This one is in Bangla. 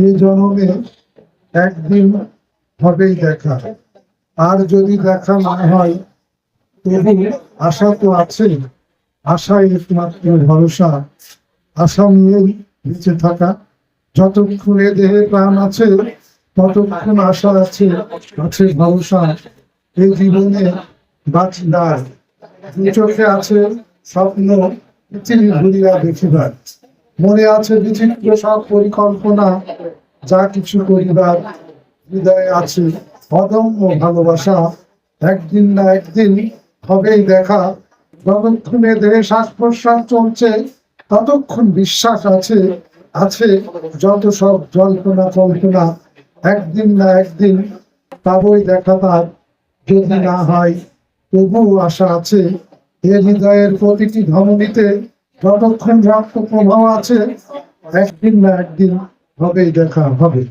এই জন্মে একদিন হবেই দেখা। আর যদি দেখা না হয়, তবু আশা তো আছে। আশা একমাত্র ভরসা। আশা নিয়েই বেঁচে থাকা। যতক্ষণ এ দেহে প্রাণ আছে, ততক্ষণ আশা আছে আছে ভরসা। এই জীবনে বাঁচবার। চোখে আছে স্বপ্ন ঘুরিয়া দেখিবার। মনে আছে বিচিত্র সব পরিকল্পনা, যা কিছু করিবার হৃদয়ে আছে। অদম্য ভালোবাসা একদিন না একদিন হবেই দেখা। যতক্ষণে দেহে শ্বাস প্রশ্বাস চলছে, ততক্ষণ বিশ্বাস আছে আছে যত সব জল্পনা কল্পনা। একদিন না একদিন পাবই দেখা তার, যদি না হয় তবুও আশা আছে। এ হৃদয়ের প্রতিটি ধমনীতে যতক্ষণ রক্ত প্রবাহ আছে একদিন না একদিন হবেই দেখা হবে।